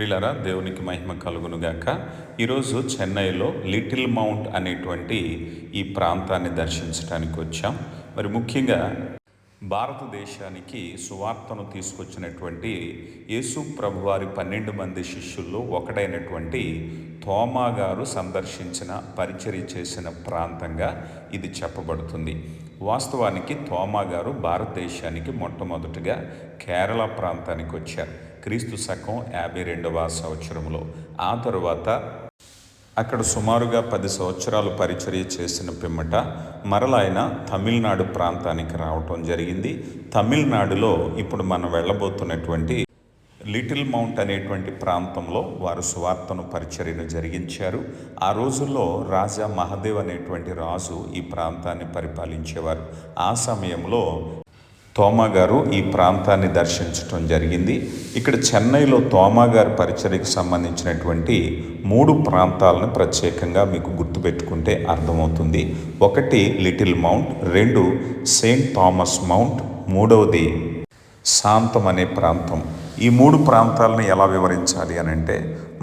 ప్రిలరా దేవునికి మహిమ కలుగును గాక. ఈరోజు చెన్నైలో లిటిల్ మౌంట్ అనేటువంటి ఈ ప్రాంతాన్ని దర్శించడానికి వచ్చాం. మరి ముఖ్యంగా భారతదేశానికి సువార్తను తీసుకొచ్చినటువంటి యేసు ప్రభువారి పన్నెండు మంది శిష్యుల్లో ఒకటైనటువంటి తోమా గారు సందర్శించిన పరిచర్య చేసిన ప్రాంతంగా ఇది చెప్పబడుతుంది. వాస్తవానికి తోమా గారు భారతదేశానికి మొట్టమొదటిగా కేరళ ప్రాంతానికి వచ్చారు. క్రీస్తు శకం యాభై రెండవ సంవత్సరంలో. ఆ తరువాత అక్కడ సుమారుగా పది సంవత్సరాలు పరిచర్య చేసిన పిమ్మట మరల ఆయన తమిళనాడు ప్రాంతానికి రావటం జరిగింది. తమిళనాడులో ఇప్పుడు మనం వెళ్ళబోతున్నటువంటి లిటిల్ మౌంట్ అనేటువంటి ప్రాంతంలో వారు సువార్తను పరిచర్యను జరిగించారు. ఆ రోజుల్లో రాజా మహదేవ్ అనేటువంటి రాజు ఈ ప్రాంతాన్ని పరిపాలించేవారు. ఆ సమయంలో తోమా గారు ఈ ప్రాంతాన్ని దర్శించటం జరిగింది. ఇక్కడ చెన్నైలో తోమా గారి పరిచర్యకు సంబంధించినటువంటి మూడు ప్రాంతాలను ప్రత్యేకంగా మీకు గుర్తుపెట్టుకుంటే అర్థమవుతుంది. ఒకటి లిటిల్ మౌంట్ రెండు సెయింట్ థామస్ మౌంట్ మూడవది శాంతం అనే ప్రాంతం. ఈ మూడు ప్రాంతాలను ఎలా వివరించాలి అని అంటే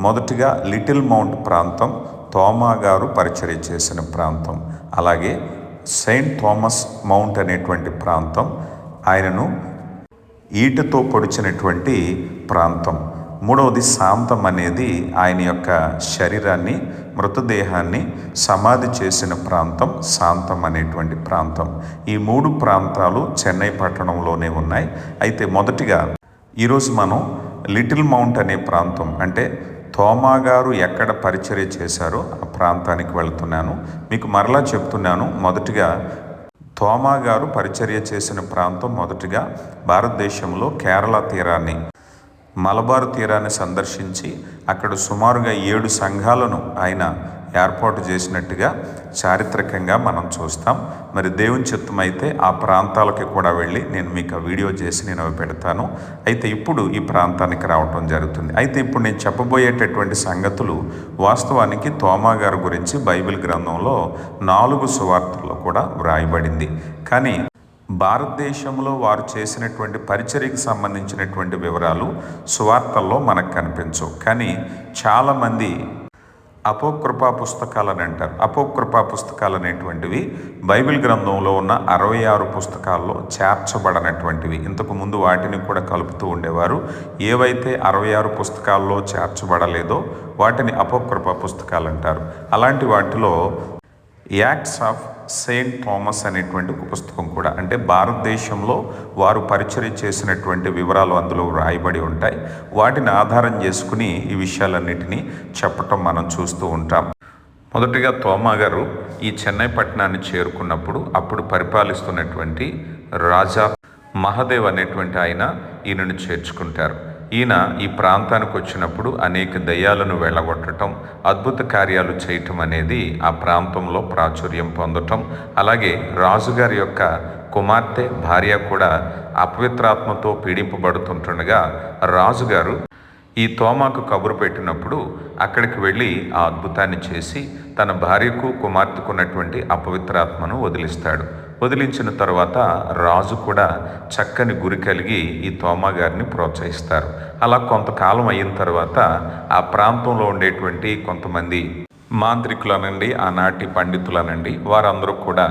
మొదటిగా లిటిల్ మౌంట్ ప్రాంతం తోమా గారు పరిచర్య చేసిన ప్రాంతం అలాగే సెయింట్ థామస్ మౌంట్ అనేటువంటి ప్రాంతం ఆయనను ఈటతో పొడిచినటువంటి ప్రాంతం. మూడవది శాంతం అనేది ఆయన యొక్క శరీరాన్ని మృతదేహాన్ని సమాధి చేసిన ప్రాంతం శాంతం అనేటువంటి ప్రాంతం. ఈ మూడు ప్రాంతాలు చెన్నై పట్టణంలోనే ఉన్నాయి. అయితే మొదటిగా ఈరోజు మనం లిటిల్ మౌంట్ అనే ప్రాంతం అంటే తోమా గారు ఎక్కడ పరిచర్య చేశారో ఆ ప్రాంతానికి వెళ్తున్నాను. మీకు మరలా చెప్తున్నాను మొదటిగా తోమా గారు పరిచర్య చేసిన ప్రాంతం మొదటిగా భారతదేశంలో కేరళ తీరాన్ని మలబారు తీరాన్ని సందర్శించి అక్కడ సుమారుగా ఏడు సంఘాలను ఆయన ఏర్పాటు చేసినట్టుగా చారిత్రకంగా మనం చూస్తాం. మరి దేవుని చిత్తం అయితే ఆ ప్రాంతాలకి కూడా వెళ్ళి నేను మీకు ఆ వీడియో చేసి నేను అవి పెడతాను. అయితే ఇప్పుడు ఈ ప్రాంతానికి రావటం జరుగుతుంది. అయితే ఇప్పుడు నేను చెప్పబోయేటటువంటి సంగతులు వాస్తవానికి తోమా గారి గురించి బైబిల్ గ్రంథంలో నాలుగు సువార్తల్లో కూడా వ్రాయబడింది. కానీ భారతదేశంలో వారు చేసినటువంటి పరిచర్యకు సంబంధించినటువంటి వివరాలు సువార్తల్లో మనకు కనిపించవు. కానీ చాలామంది అపోకృపా పుస్తకాలని అంటారు అపోకృపా పుస్తకాలు అనేటువంటివి బైబిల్ గ్రంథంలో ఉన్న అరవై ఆరు పుస్తకాల్లో చేర్చబడనటువంటివి. ఇంతకు ముందు వాటిని కూడా కలుపుతూ ఉండేవారు. ఏవైతే అరవై ఆరు పుస్తకాల్లో చేర్చబడలేదో వాటిని అపోకృపా పుస్తకాలు అంటారు అలాంటి వాటిలో యాక్ట్స్ ఆఫ్ సెయింట్ థామస్ అనేటువంటి ఒక పుస్తకం కూడా. అంటే భారతదేశంలో వారు పరిచయం చేసినటువంటి వివరాలు అందులో రాయబడి ఉంటాయి. వాటిని ఆధారం చేసుకుని ఈ విషయాలన్నిటినీ చెప్పటం మనం చూస్తూ ఉంటాం. మొదటిగా తోమా గారు ఈ చెన్నై పట్టణాన్ని చేరుకున్నప్పుడు అప్పుడు పరిపాలిస్తున్నటువంటి రాజా మహదేవ్ అనేటువంటి ఆయన ఈయనను చేర్చుకుంటారు. ఈయన ఈ ప్రాంతానికి వచ్చినప్పుడు అనేక దయ్యాలను వెళ్ళగొట్టడం అద్భుత కార్యాలు చేయటం అనేది ఆ ప్రాంతంలో ప్రాచుర్యం పొందటం. అలాగే రాజుగారి యొక్క కుమార్తె భార్య కూడా అపవిత్రాత్మతో పీడింపబడుతుంటుండగా రాజుగారు ఈ తోమాకు కబురు పెట్టినప్పుడు అక్కడికి వెళ్ళి ఆ అద్భుతాన్ని చేసి తన భార్యకు కుమార్తెకు ఉన్నటువంటి అపవిత్రాత్మను వదిలిస్తాడు. వదిలించిన తర్వాత రాజు కూడా చక్కని గురి కలిగి ఈ తోమాగారిని ప్రోత్సహిస్తారు. అలా కొంతకాలం అయిన తర్వాత ఆ ప్రాంతంలో ఉండేటువంటి కొంతమంది మాంత్రికులనండి ఆనాటి పండితులనండి వారందరూ కూడా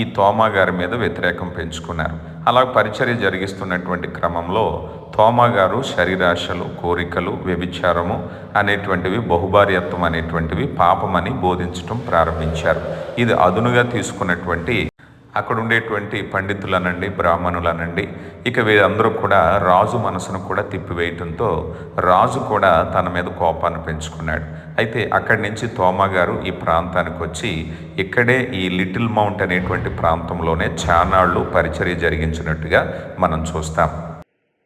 ఈ తోమాగారి మీద వ్యతిరేకం పెంచుకున్నారు. అలా పరిచర్య జరిగిస్తున్నటువంటి క్రమంలో తోమాగారు శరీరాశలు కోరికలు వ్యభిచారము అనేటువంటివి బహుభార్యత్వం అనేటువంటివి పాపమని బోధించటం ప్రారంభించారు. ఇది అదునుగా తీసుకున్నటువంటి అక్కడ ఉండేటువంటి పండితులనండి బ్రాహ్మణులనండి ఇక వీరందరూ కూడా రాజు మనసును కూడా తిప్పివేయటంతో రాజు కూడా తన మీద కోపాన్ని పెంచుకున్నాడు. అయితే అక్కడి నుంచి తోమా గారు ఈ ప్రాంతానికి వచ్చి ఇక్కడే ఈ లిటిల్ మౌంట్ అనేటువంటి ప్రాంతంలోనే చానాళ్ళు పరిచర్య జరిగించినట్టుగా మనం చూస్తాం.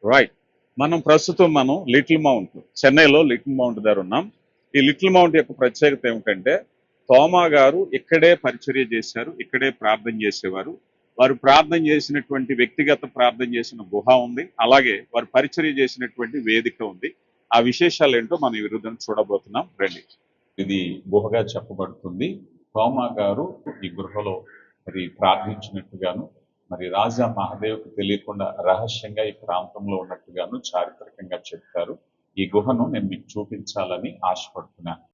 రైట్ మనం ప్రస్తుతం మనం లిటిల్ మౌంట్ చెన్నైలో లిటిల్ మౌంట్ దగ్గర ఉన్నాం. ఈ లిటిల్ మౌంట్ యొక్క ప్రత్యేకత ఏమిటంటే తోమా గారు ఇక్కడే పరిచర్య చేశారు ఇక్కడే ప్రార్థన చేసేవారు. వారు ప్రార్థన చేసినటువంటి వ్యక్తిగత ప్రార్థన చేసిన గుహ ఉంది అలాగే వారు పరిచర్య చేసినటువంటి వేదిక ఉంది. ఆ విశేషాలు ఏంటో మనం ఈ రోజున చూడబోతున్నాం. రండి. ఇది గుహగా చెప్పబడుతుంది. తోమా గారు ఈ గృహలో మరి ప్రార్థించినట్టుగాను మరి రాజా మహాదేవ్కి తెలియకుండా రహస్యంగా ఈ ప్రాంతంలో ఉన్నట్టుగాను చారిత్రకంగా చెప్తారు. ఈ గుహను నేను మీకు చూపించాలని ఆశపడుతున్నాను.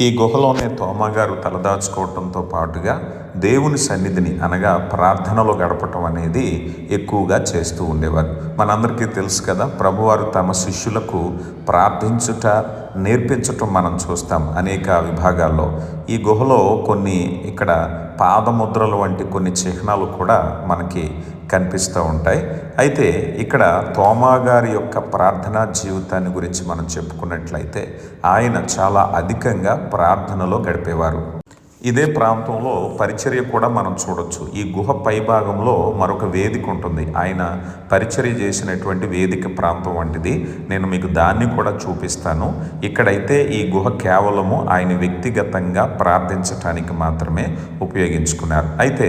ఈ గుహలోనే తోమగారు తలదాచుకోవటంతో పాటుగా దేవుని సన్నిధిని అనగా ప్రార్థనలో గడపటం అనేది ఎక్కువగా చేస్తూ ఉండేవారు. మనందరికీ తెలుసు కదా ప్రభువారు తమ శిష్యులకు ప్రార్థించుట నేర్పించటం మనం చూస్తాం అనేక విభాగాల్లో. ఈ గుహలో కొన్ని ఇక్కడ పాదముద్రలు వంటి కొన్ని చిహ్నాలు కూడా మనకి కనిపిస్తూ ఉంటాయి. అయితే ఇక్కడ తోమా గారి యొక్క ప్రార్థనా జీవితాన్ని గురించి మనం చెప్పుకున్నట్లయితే ఆయన చాలా అధికంగా ప్రార్థనలో గడిపేవారు. ఇదే ప్రాంతంలో పరిచర్య కూడా మనం చూడొచ్చు. ఈ గుహ పైభాగంలో మరొక వేదిక ఉంటుంది. ఆయన పరిచర్య చేసినటువంటి వేదిక ప్రాంతం వంటిది. నేను మీకు దాన్ని కూడా చూపిస్తాను. ఇక్కడైతే ఈ గుహ కేవలము ఆయన వ్యక్తిగతంగా ప్రార్థించటానికి మాత్రమే ఉపయోగించుకున్నారు. అయితే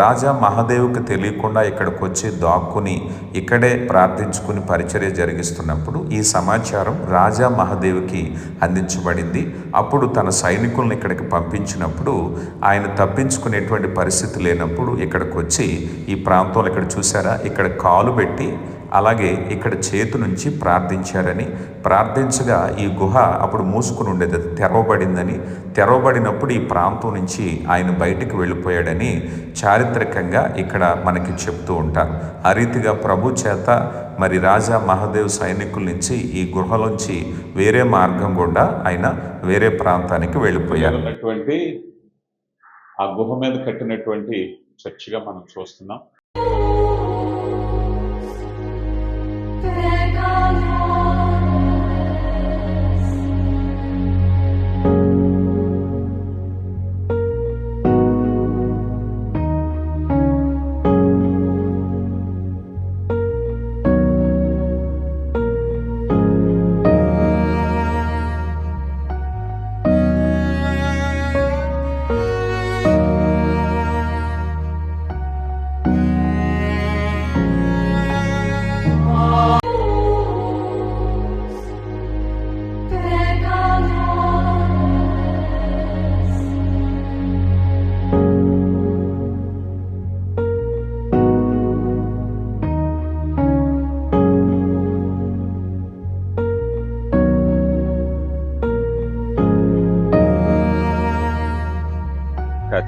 రాజా మహాదేవుకి తెలియకుండా ఇక్కడికి వచ్చి దాక్కుని ఇక్కడే ప్రార్థించుకుని పరిచర్య జరిగిస్తున్నప్పుడు ఈ సమాచారం రాజా మహాదేవికి అందించబడింది. అప్పుడు తన సైనికులను ఇక్కడికి పంపించినప్పుడు ఆయన తప్పించుకునేటువంటి పరిస్థితి లేనప్పుడు ఇక్కడికి వచ్చి ఈ ప్రాంతంలో ఇక్కడ చూసారా ఇక్కడ కాలు పెట్టి అలాగే ఇక్కడ చేతి నుంచి ప్రార్థించారని. ప్రార్థించగా ఈ గుహ అప్పుడు మూసుకుని ఉండేది. అది తెరవబడిందని. తెరవబడినప్పుడు ఈ ప్రాంతం నుంచి ఆయన బయటికి వెళ్ళిపోయాడని చారిత్రకంగా ఇక్కడ మనకి చెప్తూ ఉంటారు. ఆ రీతిగా ప్రభు చేత మరి రాజా మహాదేవ్ సైనికుల నుంచి ఈ గుహలోంచి వేరే మార్గం గుండా ఆయన వేరే ప్రాంతానికి వెళ్ళిపోయారు. ఆ గుహ మీద కట్టినటువంటి చర్చిగా మనం చూస్తున్నాం.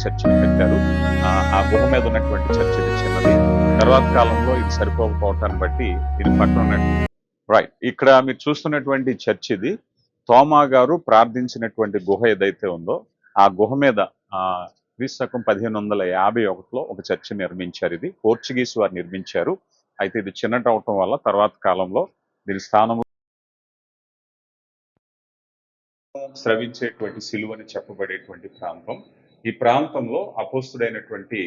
చర్చిని కట్టారు. ఆ, గుహ మీద ఉన్నటువంటి చర్చ్ ఇది చిన్నది. తర్వాత కాలంలో ఇది సరిపోకపోవటాన్ని బట్టి ఇది పక్కన రైట్ ఇక్కడ మీరు చూస్తున్నటువంటి చర్చ్ ఇది. తోమా గారు ప్రార్థించినటువంటి గుహ ఏదైతే ఉందో ఆ గుహ మీద క్రీస్తకం పదిహేను వందల యాభై ఒకటిలో ఒక చర్చ్ నిర్మించారు ఇది. పోర్చుగీస్ వారు నిర్మించారు. అయితే ఇది చిన్నట అవటం వల్ల తర్వాత కాలంలో దీని స్థానం స్రవించేటువంటి సిలువని చెప్పబడేటువంటి ప్రాంతం. ఈ ప్రాంతంలో అపోస్తుడైనటువంటి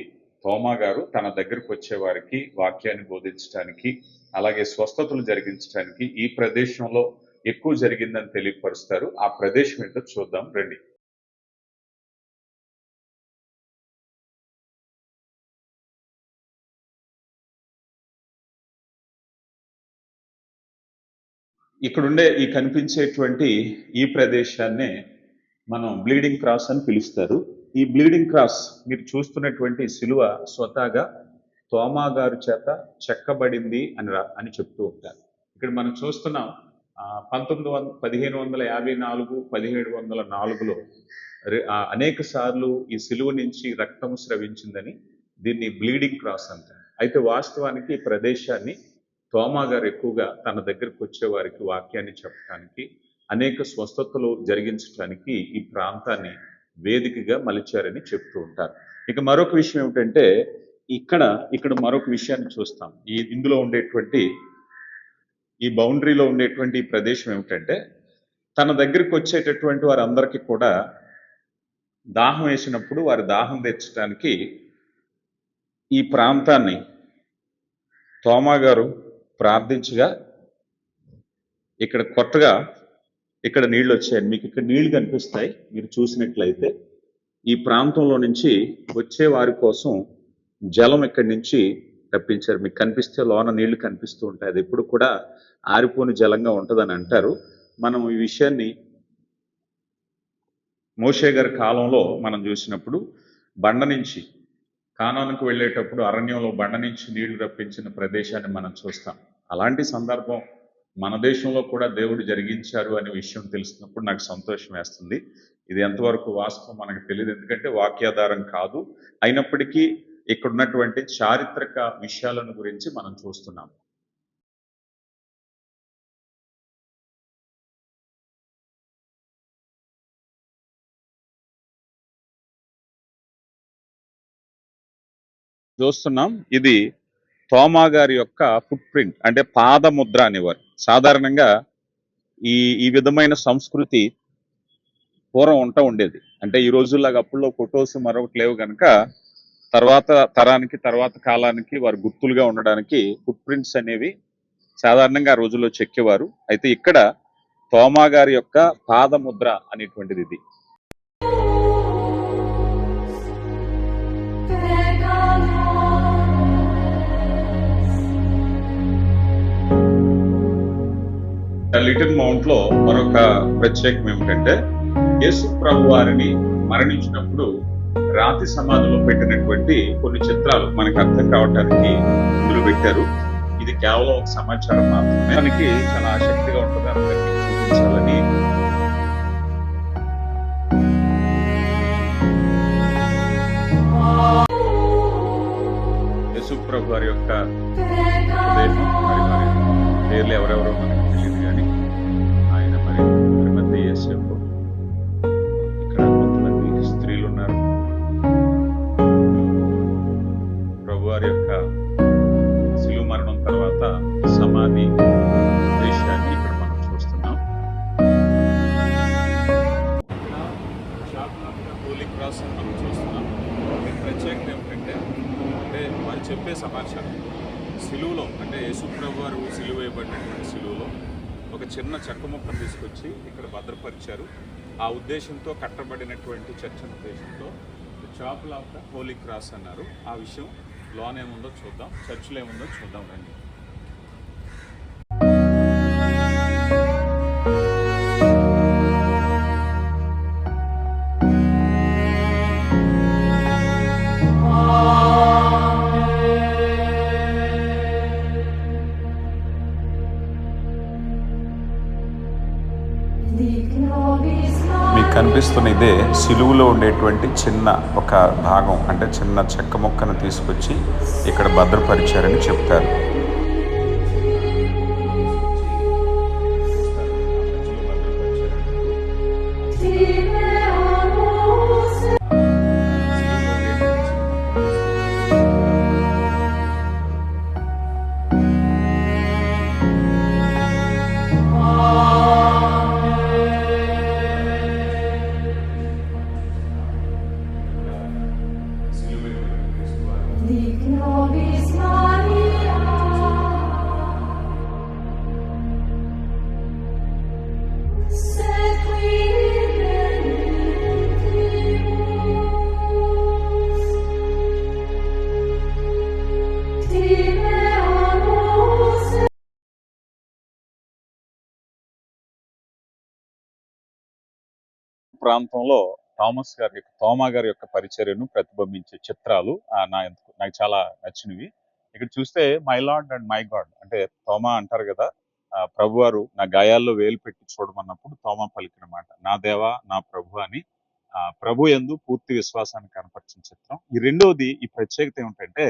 తోమా గారు తన దగ్గరకు వచ్చే వారికి వాక్యాన్ని బోధించడానికి అలాగే స్వస్థతలు జరిగించడానికి ఈ ప్రదేశంలో ఎక్కువ జరిగిందని తెలియపరుస్తారు. ఆ ప్రదేశం ఏంటో చూద్దాం రండి. ఇక్కడుండే ఈ కనిపించేటువంటి ఈ ప్రదేశాన్నే మనం బ్లీడింగ్ క్రాస్ అని పిలుస్తారు. ఈ బ్లీడింగ్ క్రాస్ మీరు చూస్తున్నటువంటి సిలువ స్వతహాగా తోమా గారు చేత చెక్కబడింది అని అని చెప్తూ ఉంటారు. ఇక్కడ మనం చూస్తున్నాం పంతొమ్మిది వంద పదిహేను వందల యాభై నాలుగు పదిహేడు వందల నాలుగులో అనేక సార్లు ఈ సిలువ నుంచి రక్తం స్రవించిందని దీన్ని బ్లీడింగ్ క్రాస్ అంటారు. అయితే వాస్తవానికి ఈ ప్రదేశాన్ని తోమా గారు ఎక్కువగా తన దగ్గరకు వచ్చేవారికి వాక్యాన్ని చెప్పడానికి అనేక స్వస్థతలు జరిగించడానికి ఈ ప్రాంతాన్ని వేదికగా మలిచారని చెప్తూ ఉంటారు. ఇక మరొక విషయం ఏమిటంటే ఇక్కడ ఇక్కడ మరొక విషయాన్ని చూస్తాం. ఈ ఇందులో ఉండేటువంటి ఈ బౌండరీలో ఉండేటువంటి ఈ ప్రదేశం ఏమిటంటే తన దగ్గరికి వచ్చేటటువంటి వారందరికీ కూడా దాహం వేసినప్పుడు వారి దాహం తెచ్చడానికి ఈ ప్రాంతాన్ని తోమా గారు ప్రార్థించగా ఇక్కడ కొత్తగా ఇక్కడ నీళ్ళు వచ్చాయి. మీకు ఇక్కడ నీళ్ళు కనిపిస్తాయి. మీరు చూసినట్లయితే ఈ ప్రాంతంలో నుంచి వచ్చే వారి కోసం జలం ఇక్కడి నుంచి రప్పించారు మీకు కనిపిస్తే లోన నీళ్ళు కనిపిస్తూ ఉంటాయి. అది ఎప్పుడు కూడా ఆరిపోని జలంగా ఉంటుందని అంటారు. మనం ఈ విషయాన్ని మోషే గారి కాలంలో మనం చూసినప్పుడు బండ నుంచి కానానికి వెళ్ళేటప్పుడు అరణ్యంలో బండ నుంచి నీళ్ళు రప్పించిన ప్రదేశాన్ని మనం చూస్తాం. అలాంటి సందర్భం మన దేశంలో కూడా దేవుడు జరిగించారు అనే విషయం తెలిసినప్పుడు నాకు సంతోషం వేస్తుంది. ఇది ఎంతవరకు వాస్తవం మనకు తెలియదు. ఎందుకంటే వాక్యాధారం కాదు. అయినప్పటికీ ఇక్కడ ఉన్నటువంటి చారిత్రక విషయాలను గురించి మనం చూస్తున్నాం చూస్తున్నాం. ఇది తోమా గారి యొక్క ఫుట్ ప్రింట్ అంటే పాదముద్ర అనేవారు. సాధారణంగా ఈ ఈ విధమైన సంస్కృతి పూర్వం ఉంటా ఉండేది. అంటే ఈ రోజుల్లాగా అప్పుల్లో ఫొటోస్ మరొకటి లేవు కనుక తర్వాత తరానికి తర్వాత కాలానికి వారు గుర్తులుగా ఉండడానికి ఫుట్ ప్రింట్స్ అనేవి సాధారణంగా ఆ రోజుల్లో చెక్కేవారు. అయితే ఇక్కడ తోమా గారి యొక్క పాదముద్ర అనేటువంటిది ఇది. లిటిల్ మౌంట్లో మరొక ప్రత్యేకం ఏమిటంటే యేసు ప్రభు వారిని మరణించినప్పుడు రాతి సమాధిలో పెట్టినటువంటి కొన్ని చిత్రాలు మనకు అర్థం కావడానికి ఇందులో పెట్టారు. ఇది కేవలం ఒక సమాచారం మాత్రమే. మనకి చాలా ఆసక్తిగా ఉంటుంది. అందరికీ చూపించాలని. యేసు ప్రభు వారి యొక్క మరి పేర్లు ఎవరెవరో మనకి తీసుకొచ్చి ఇక్కడ భద్రపరిచారు. ఆ ఉద్దేశంతో కట్టబడినటువంటి చర్చన ఉద్దేశంతో chapel of the Holy Cross అన్నారు. ఆ విషయం లోన్ ఏముందో చూద్దాం చర్చిలో ఏముందో చూద్దాం రండి. మీకు ఇదే సిలువులో ఉండేటువంటి చిన్న ఒక భాగం అంటే చిన్న చెక్క ముక్కను తీసుకొచ్చి ఇక్కడ భద్రపరిచారని చెప్తారు. ప్రాంతంలో థామస్ గారి యొక్క తోమా గారి యొక్క పరిచర్యను ప్రతిబింబించే చిత్రాలు నా నాకు చాలా నచ్చినవి. ఇక్కడ చూస్తే my lord and my god అంటే తోమా అంటారు కదా ఆ, ప్రభువారు నా గాయాల్లో వేలు పెట్టి చూడమన్నప్పుడు తోమా పలికిన మాట నా దేవా నా ప్రభు అని ఆ, ప్రభు ఎందు పూర్తి విశ్వాసాన్ని కనపరిచిన చిత్రం. ఈ రెండవది ఈ ప్రత్యేకత ఏమిటంటే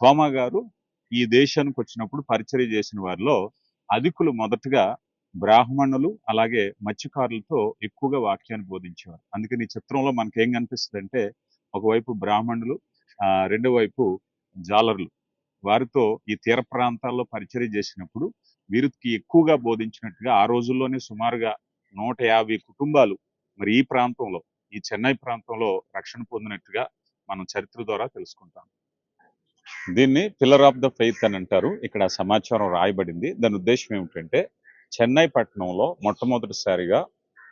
తోమా గారు ఈ దేశానికి వచ్చినప్పుడు పరిచర్య చేసిన వారిలో అధికులు మొదటగా బ్రాహ్మణులు అలాగే మత్స్యకారులతో ఎక్కువగా వాక్యాన్ని బోధించేవారు. అందుకని ఈ చిత్రంలో మనకేం ఏం కనిపిస్తుంది అంటే ఒకవైపు బ్రాహ్మణులు రెండో వైపు జాలర్లు వారితో ఈ తీర ప్రాంతాల్లో పరిచర్య చేసినప్పుడు వీరికి ఎక్కువగా బోధించినట్టుగా ఆ రోజుల్లోనే సుమారుగా నూట యాభై కుటుంబాలు మరి ఈ ప్రాంతంలో ఈ చెన్నై ప్రాంతంలో రక్షణ పొందినట్టుగా మనం చరిత్ర ద్వారా తెలుసుకుంటాం. దీన్ని పిల్లర్ ఆఫ్ ద ఫెయిత్ అని అంటారు. ఇక్కడ సమాచారం రాయబడింది. దాని ఉద్దేశం ఏమిటంటే చెన్నై పట్టణంలో మొట్టమొదటిసారిగా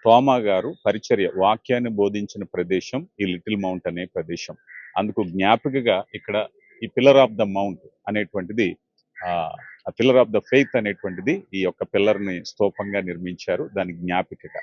తోమా గారు పరిచర్య వాక్యాన్ని బోధించిన ప్రదేశం ఈ లిటిల్ మౌంట్ అనే ప్రదేశం. అందుకు జ్ఞాపికగా ఇక్కడ ఈ పిల్లర్ ఆఫ్ ద మౌంట్ అనేటువంటిది ఆ పిల్లర్ ఆఫ్ ద ఫెయిత్ అనేటువంటిది ఈ యొక్క పిల్లర్ని స్తూపంగా నిర్మించారు. దాని జ్ఞాపికగా